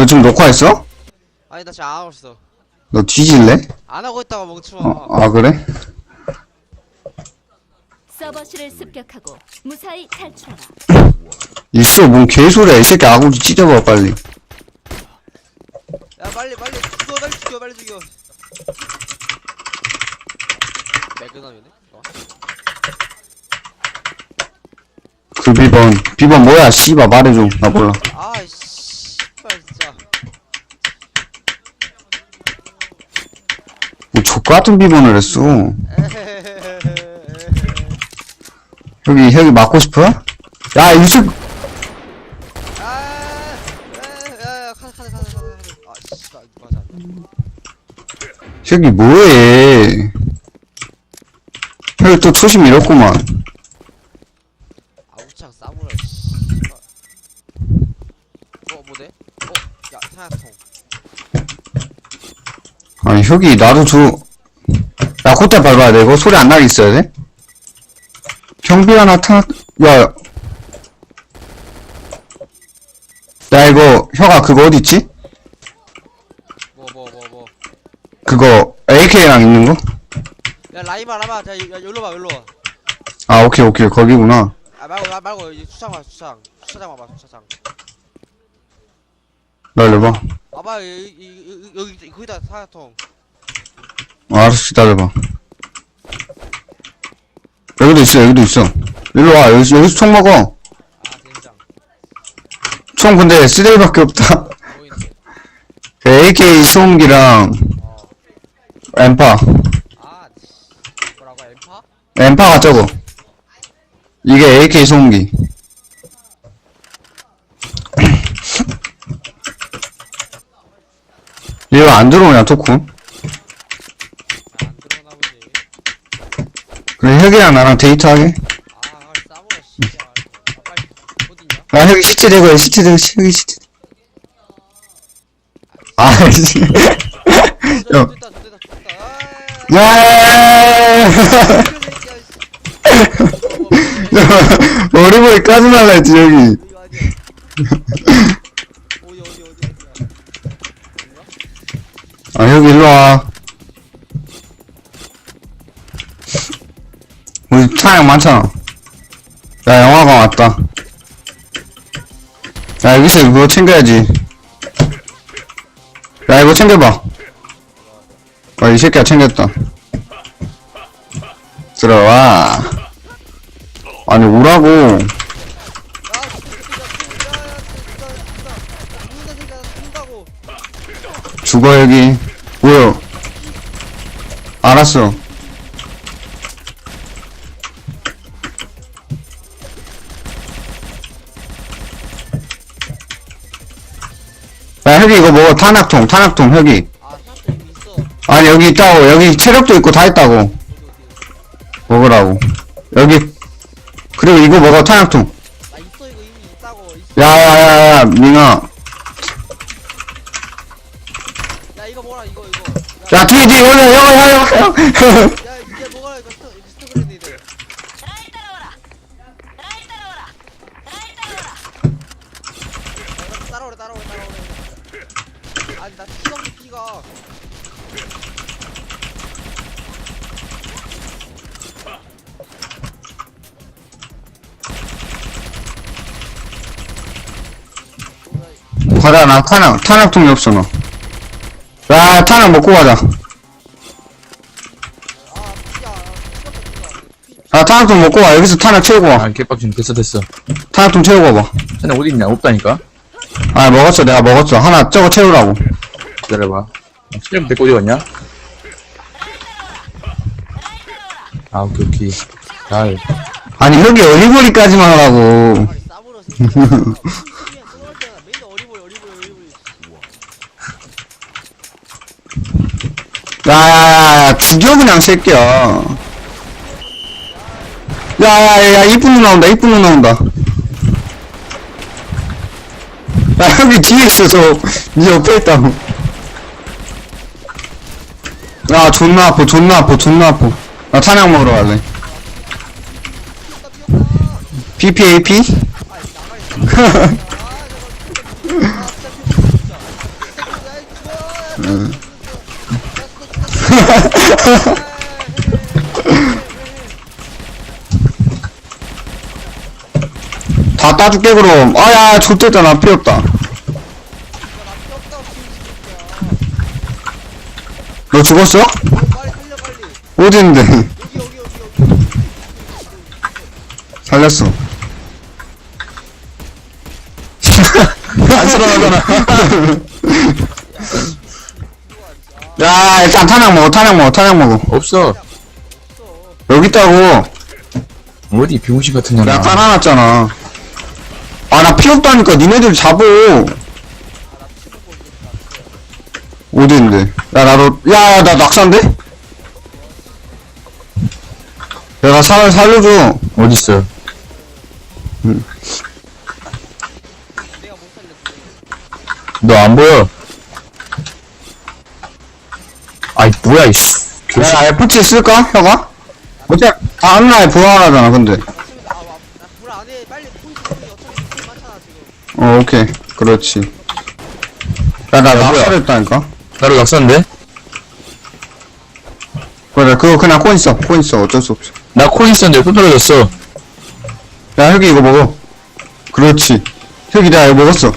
너 지금 녹화했어? 아니 나 지금 안 하고 있어. 너 뒤질래? 안 하고 있다가 멍청아 어, 아 그래? 서버실을 습격하고 무사히 탈출하라. 있어 뭔 개소리야. 이 새끼 아구지 찢어봐 빨리. 야 빨리 빨리 죽여 빨리 죽여 빨리 죽여. 매그넘이네? 어? 그 비번. 비번 뭐야? 씨발 말해줘. 나 몰라. 아이씨 빨 진짜 뭐 족 같은 비번을 했어. 여기 여기 맞고 싶어? 야 이새 아, 야야야 아 맞아 새끼 뭐해 여기 또 초심 잃었구만 아우창 씨발 어 뭐대? 어? 야 타야통 아니 혁이 나도 줘 야 그때 밟아야 돼. 이거 소리 안 나게 있어야 돼? 경비가 나타났 야. 야 이거 혁아 그거 어딨지? 뭐 뭐 뭐 뭐. 그거 AK랑 있는 거? 야 라이마 라마 자 야, 여기로 봐 여기로 와아 아 오케이 오케이. 거기구나. 말고 아, 말고 여기 주차장 봐 주차장. 주차장 봐봐 주차장. 기다려봐 봐봐 여기 여기, 여기, 거기다 어, 알았어. 기다려봐. 여기도 있어 여기도 있어. 일로와. 여기서, 여기서 총 먹어. 총 근데 쓰레기밖에 없다. AK 소음기랑 어 엠파? 엠파가 저거 이게 AK 소음기. 얘 왜 안 들어오냐 토쿤? 안 들어오나 보지. 그래 혁이랑 나랑 데이트하게 아, 씨. 아, 빨리? 아 혁이 시체 대고 해 시체 대고 혁이 시체 아 씨. 저 야. 됐다, 됐다, 됐다. 아, 야 머리머리 까지 말라 했지 여기 이거 아니야. 어디, 어디, 어디, 어디야? 아 혁이 일로와 차량 많잖아. 야 영화관 왔다. 야 여기서 이거 챙겨야지. 야 이거 챙겨봐. 아이 새끼야 챙겼다. 들어와. 아니 오라고. 죽어 여기. 뭐야? 알았어 야 혁이 이거 먹어 탄약통 탄약통 아, 있어. 아니 여기 있다고 여기 체력도 있고 다 있다고. 먹으라고 여기 그리고 이거 먹어 탄약통 나 있어, 이거 이미 있다고. 있어. 야야야야 민아 야, 이거 뭐라, 이거, 이거. 야, 야 뒤에 뒤에 올려 형형형 야, 이게 뭐 가자 나 탄약 탄약통이 없어 너 야 탄약 먹고 가자 아. 아 탄약통 먹고 와 여기서 탄약 채우고 와 아, 개빡치네. 됐어, 됐어. 탄약통 채우고 와봐 쟤네 어디 있냐? 없다니까? 아 먹었어 내가 먹었어 하나 저거 채우라고 기다려봐. 실력 데리고 어디 갔냐? 아, 오케이, 오케이. 아, 아니 여기 어리버리까지만 하라고 새끼야. 그냥 쏘을 때나 맨날 어리버리, 어리버리, 어리버리. 야야야 죽여 그냥 새끼야. 야야야 이쁜 누나 온다 이쁜 누나 온다. 야 여기 뒤에 있어서 니 옆에 있다고. 야 존나 아파 존나 아파 존나 아파. 나 탄약 먹으러 갈래. 응. 다 따줄게 그럼. 아야 좋됐다. 나 피었다. 너 죽었어? 여기 살렸어. 안 살아나잖아. 일단 탄약 먹어 탄약 먹어 탄약 먹어 없어. 여기 있다고 어디 비용신 같은 내가 년아. 깔아놨잖아 아 나 피 없다니까 니네들 잡어 어디 있는데 야 나도 야야 나 낙사인데? 내가 살 살려줘 어딨어? 내가 못 살렸어 너안 보여? 아이, 뭐야, 이씨. 교시. 야 FT 쓸까 혀가? 어차피 다음날에 부활하잖아 근데 빨리 포인트 어차피 많잖아 지금 어 오케이 그렇지 야나 야, 뭐야? 낙사했다니까 나로 낙사인데? 그래 그거 그냥 코인 써 코인 써 어쩔 수 없어 나 코인 썼는데 또 떨어졌어. 야 혁이 이거 먹어 그렇지 혁이 내가 이거 먹었어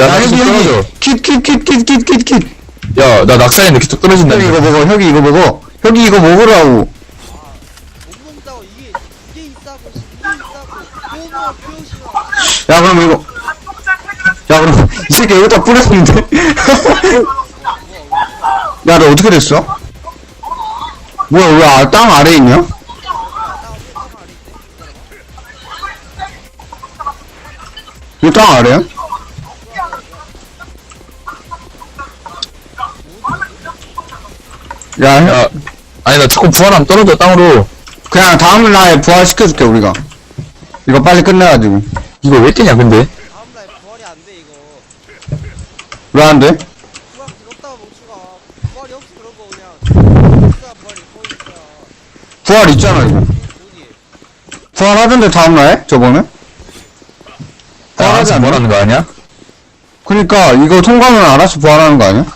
야, 야나 떨어져. 혁이 킷킷킷킷킷킷킷 야, 나 낙사했는데 계속 떨어진다. 혁이 이거 먹어 혁이 이거 먹어 혁이 이거 먹으라고 못 먹다고 이게 너무 병신아 야 그럼 이거 야 그럼 이 새끼 여기다 뿌렸는데 야 너 어떻게 됐어? 뭐야 왜 아, 땅 아래에 있냐? 이거 땅 아래야? 야, 형, 야, 아니, 나 자꾸 부활하면 떨어져, 땅으로. 그냥 다음 날에 부활시켜줄게 우리가 이거 빨리 끝내가지고 이거 왜 뜨냐, 근데? 다음날 부활이 안 돼 이거 왜 안 돼? 부활 들었다가 멈추가 부활이 없어 그런 거 그냥 없어야 부활이 포인트야 부활 있잖아 이거 부활하던데 다음날에 저번에? 야, 부활하지 알아서 않나? 뭐라는 거 아니야? 그니까 이거 통과하면 알아서 부활하는 거 아니야?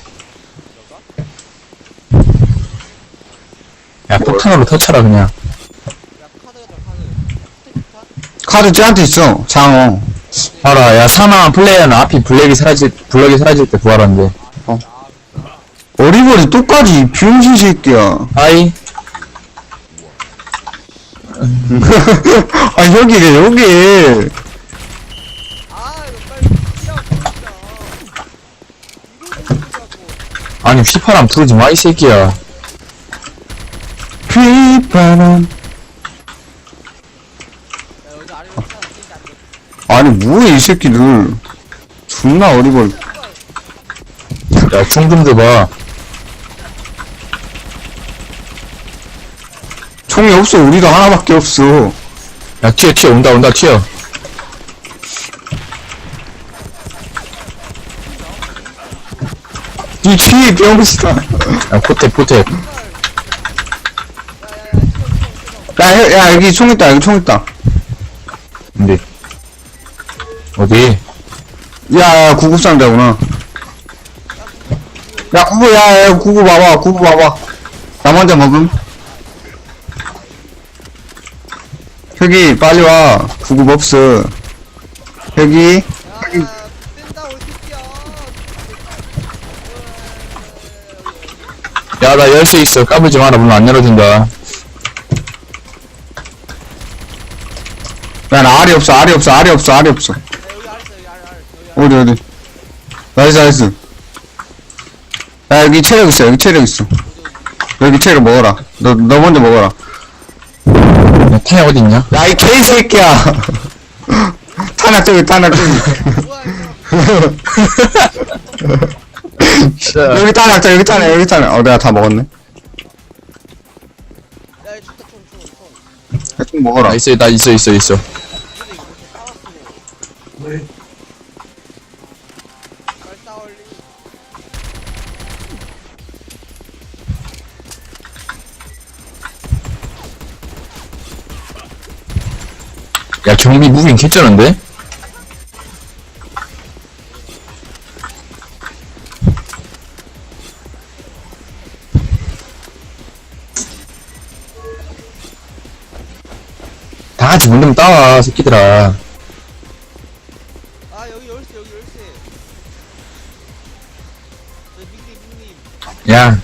야, 폭탄으로 터쳐라, 그냥. 야 카드가 더 카드 카드 쟤한테 있어 장어 봐라, 야, 사망한 플레이어는 앞이 블랙이 사라질, 블랙이 사라질 때 부활한대. 어리버리 똑같이 이 병신 새끼야 아이, 아 여기래 여기 아 이거 빨리 뛰라고 진짜 이거 보자고 아니, 휘파람 부르지 마, 이 새끼야. 않네 아니 뭐해 이 새끼들. 존나 어리버리 야, 총좀 줘봐. 총이 없어. 우리도 하나밖에 없어. 야, 튀어, 튀어, 온다, 온다, 튀어. 이 뒤에 병신아 야, 포탭, 포탭. 야, 야, 야 여기 총 있다 여기 총 있다 근데. 어디? 야, 야 구급 상자구나 야 구급 야, 야 구급 봐봐 구급 봐봐 나 먼저 먹음 혁이 빨리 와 구급 없어 혁이 야 뺀다 올 새끼야 야, 나 열쇠 있어. 까불지 마라. 문 안 열어준다. 야나 알이 없어 알이 없어 알이 없어 알이 없어. 여기 있어 여기 여기 어디 어디? 나이스 나이스. 야 여기 체력 있어 여기 체력 있어. 여기 체력 먹어라. 너 너 먼저 먹어라. 야, 탄약 어디 있냐? 야 이 개새끼야. 탄약 저기 탄약 저기. 뭐야 이거? 여기 탄약 저 여기 탄약 여기 탄약. 어 내가 다 먹었네 좀 먹어라 나 있어, 나 있어, 있어, 있어. 야, 경비 무빙 개쩌는데? 같이 문좀 따와, 새끼들아. 아 여기 열쇠 여기 열쇠 야, 여기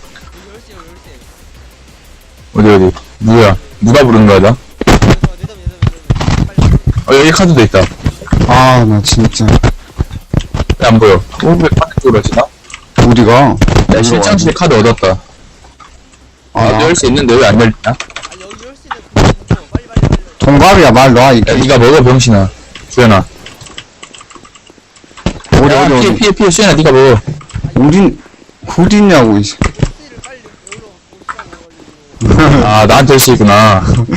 열쇠 여기 열쇠 어디, 어디. 누구야? 누가 부르는 거야, 나? 그래서 내담 내담 내담 빨리 어, 여기 카드도 있다. 아, 나 진짜. 왜 안 보여? 어, 왜 카드 쪽으로 하시나? 어디가? 야, 실장실 카드 얻었다. 아, 아, 열수 있는데 왜 안 열리냐? 아 여기 열쇠는 그거 빨리 빨리 빨리 빨리 동갑이야, 말 놔, 야. 니가 먹어, 병신아. 수연아. 어디, 야, 어디, 피해, 어디. 피해, 피해, 수연아, 니가 먹어. 어디, 어딨냐고, 이제. 아, 나한테 할 수 있구나. 아 여기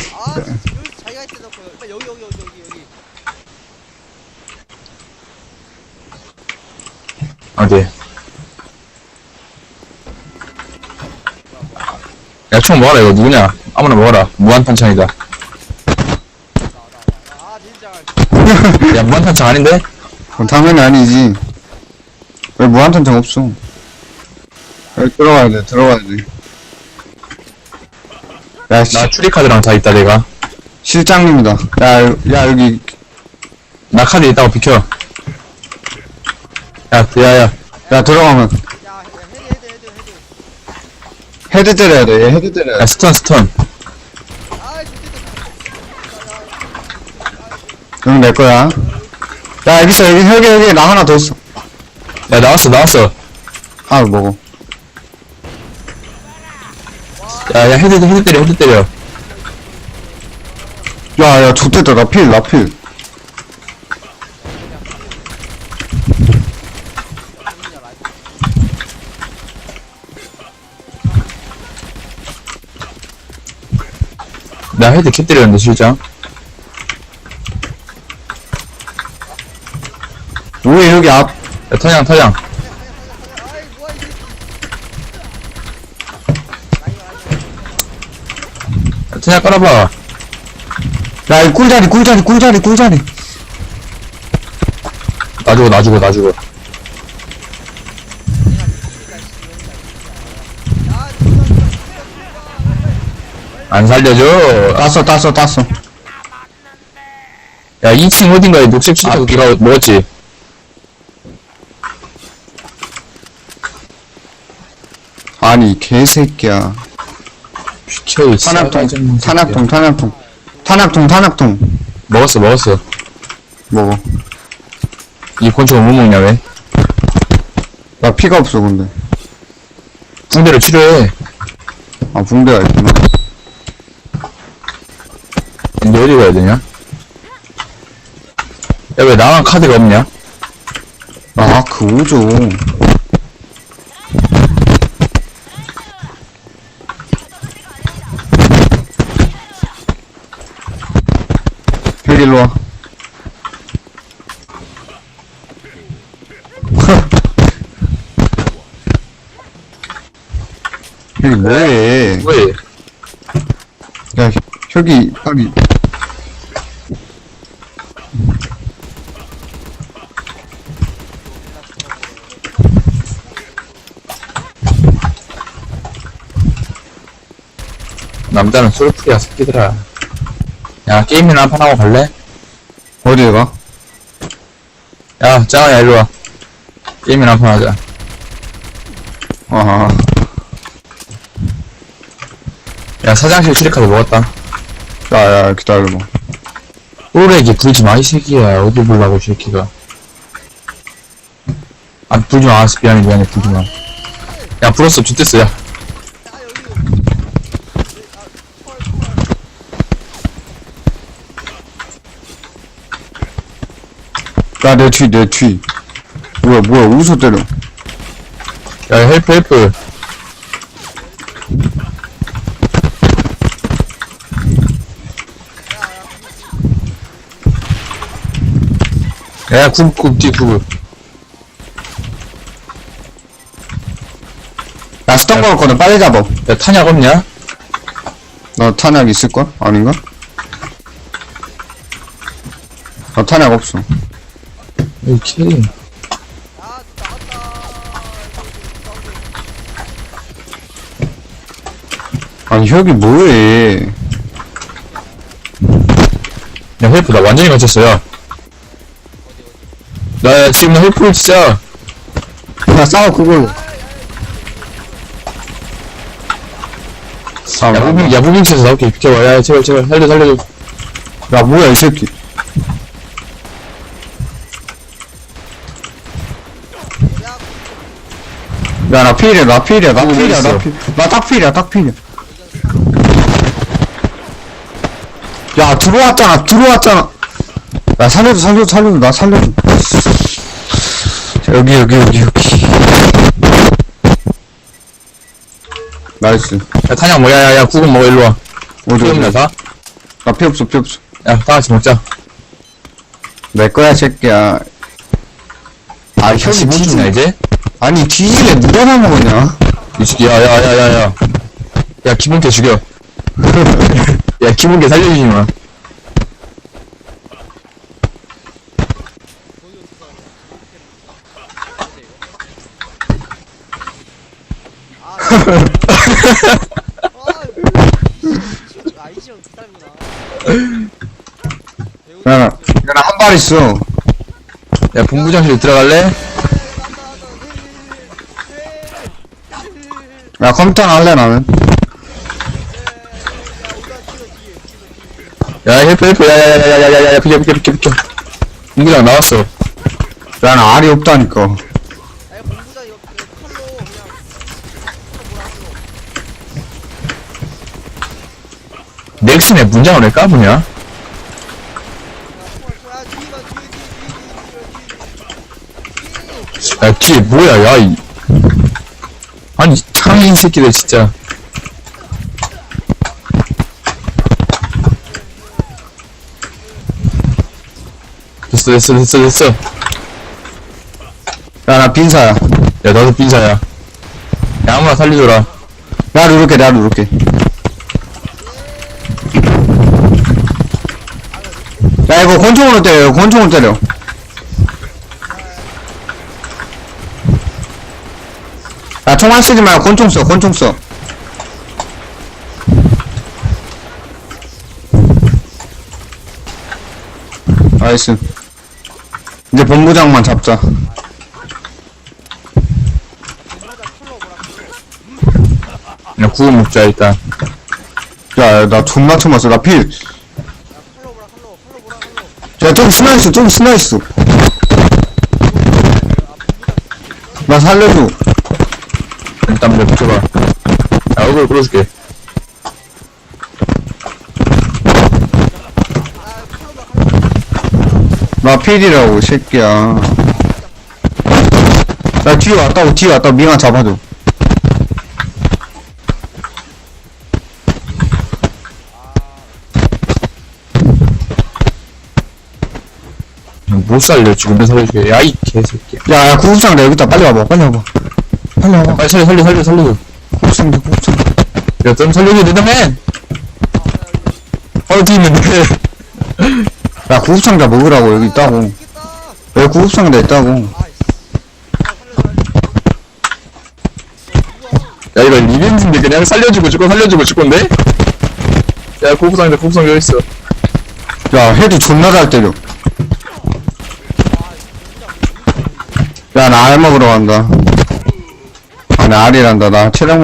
자기가 있어 놓고 빨리 여기 여기 여기 여기 여기 어디? 야, 총 먹어라, 이거 누구냐? 아무나 먹어라. 무한탄창이다. 아 진짜 야, 무한탄창 아닌데? 그건 당연히 아니지. 왜 무한탄창 없어? 여기 들어가야 돼, 들어가야 돼. 야, 씨, 나 추리카드랑 다 있다, 내가. 실장님이다. 야, 여- 야, 여기, 나 카드 있다고 비켜. 야, 야, 야. 야, 들어가면. 야, 야 헤드 헤드 헤드 헤드 헤드 때려야 돼, 얘 헤드 때려야 야, 돼. 스턴, 스턴. 아 좋겠다 그럼 내 거야. 야, 여기 있어, 여기, 여기, 여기, 나 하나 더 있어. 야, 나왔어, 나왔어. 아, 먹어. 야, 야, 헤드, 헤드 때려, 헤드 때려. 야, 야, 좋됐다, 나 필, 나 필. 나 헤드 캡 때렸는데, 실장. 뭐해, 여기 앞. 야, 터냥, 터냥. 아이 뭐야 이게 야, 터냥 깔아봐. 야, 이 꿀자리, 꿀자리, 꿀자리, 꿀자리. 놔주고, 놔주고, 놔주고. 안 살려줘. 땄어, 땄어, 땄어. 야, 2층 어딘가에 녹색 칠타고 걔가 먹었지? 아니, 이 개새끼야. PK. 탄약통, 탄약통, 탄약통. 탄약통, 탄약통. 먹었어, 먹었어. 먹어. 이 권총을 못 먹냐, 왜? 나 피가 없어, 근데. 붕대를 치료해. 아, 붕대가 있구나. 근데 어디 가야 되냐? 야, 왜 나만 카드가 없냐? 아, 그 오죠. 일로 와. 여기 뭐해? 왜? 야, 혁이 빨리. 남자는 솔프리야, 새끼들아. 야, 게임이나 한 판 하고 갈래? 어디에 가? 야, 짱아야, 일로 와. 게임이나 한판 하자. 아, 야, 사장실 출입카드 먹었다. 야, 야, 기다려봐. 오래기 불지 마, 이 새끼야. 어디 불라고, 이 새끼가. 아, 불지 마. 미안해, 미안해. 불지 마. 야, 불었어. 죽됐어, 야. 아 여기 야, 내 뒤, 내 뒤. 뭐야, 뭐야, 어디서 때려? 야, 헬프, 헬프. 야, 굽, 굽, 뒤, 굽. 야, 스턴 걸었거든, 빨리 잡아. 야, 탄약 없냐? 너 탄약 있을걸? 아닌가? 나 탄약 없어. 이렇게. 아 아니, 혁이 뭐해. 야, 헬프, 나 완전히 갇혔어요. 나 지금 나 헬프를 진짜. 야, 싸워, 그걸로. 싸워. 야, 무빙, 야, 무빙치에서 나올게. 비켜봐. 야, 제발, 제발. 살려, 살려줘. 야, 뭐야, 이 새끼. 야, 나 필이야, 나 필이야, 나 필이야, 나? 필. 나딱 필이야, 딱 필이야. 야, 들어왔잖아, 들어왔잖아. 야, 살려줘, 살려줘, 살려줘, 나 살려줘. 자, 여기, 여기, 여기, 여기. 나이스. 야, 탄약 뭐, 야, 야, 야, 국은 먹어, 일로 와. 어디, 필요없냐, 어디. 다? 나피 없어, 피 없어. 야, 다 같이 먹자. 내 거야, 새끼야. 아, 뭐 주냐, 뒤지. 이제? 아니, 뒤질래, 누가 다 먹었냐? 이 새끼, 야, 야, 야, 야, 야. 야, 기분개 죽여. 야, 기분개 살려주지 마. 아 이시영 그 사람이구나 야, 나, 한 발 있어. 야, 본부장실 들어갈래? 야 컴퓨터 할래 나는? 야 헬프 헬프 야야야야야야야 비켜 비켜 비켜 비켜. 공기장 나왔어. 난 알이 없다니까. 아, 이거 공부장 이거 그 칼로 그냥 칼로 뭐야 이거 넥슨에 문장을 왜 까부냐? 총알 총알 아 뒤에 봐 뒤에 뒤에 뒤에 뒤에 뒤에 뒤에 뒤에 야 뒤에 뭐야 야이. 아니 창인 새끼들, 진짜. 됐어, 됐어, 됐어, 됐어. 야, 야, 나 빈사야. 너도 빈사야. 야, 아무나 살려줘라. 나 누를게, 나 누를게. 야, 이거 권총으로 때려, 권총으로 때려. 야, 총알 쓰지 말고 권총 써, 권총 써. 나이스. 이제 본부장만 잡자. 야, 구워 먹자, 일단. 야, 야, 나 존나 쳐맞어. 나 필. 컬로 보라 컬로 컬로 보라 컬로 야, 좀 스나있어. 나 살려줘. 일단 먼저 붙여봐. 야, 얼굴 끌어줄게. 나 필이라고, 이 새끼야. 나 뒤에 왔다고, 뒤에 왔다고, 미가 잡아줘. 못 살려, 지금 왜 살려줄게. 야, 이 개새끼야. 야, 야, 구급상 내 여기 있다. 빨리 와봐, 빨리 와봐. 빨리 와봐. 빨리 살려, 살려, 살려, 살려. 구급상 돼, 구급상. 야, 좀 살려줘, 내다맨! 어디 있는데? 야, 구급상자 먹으라고, 여기 있다고. 여기 구급상자 있다고. 야, 이거 리벤지인데 그냥 살려주고 죽고 살려주고 죽건데? 야, 고부상대, 고부상 여기 있어. 야, 헤드 존나 잘 때려. 야, 나 알 먹으러 간다. 아, 나 알이란다. 나 체력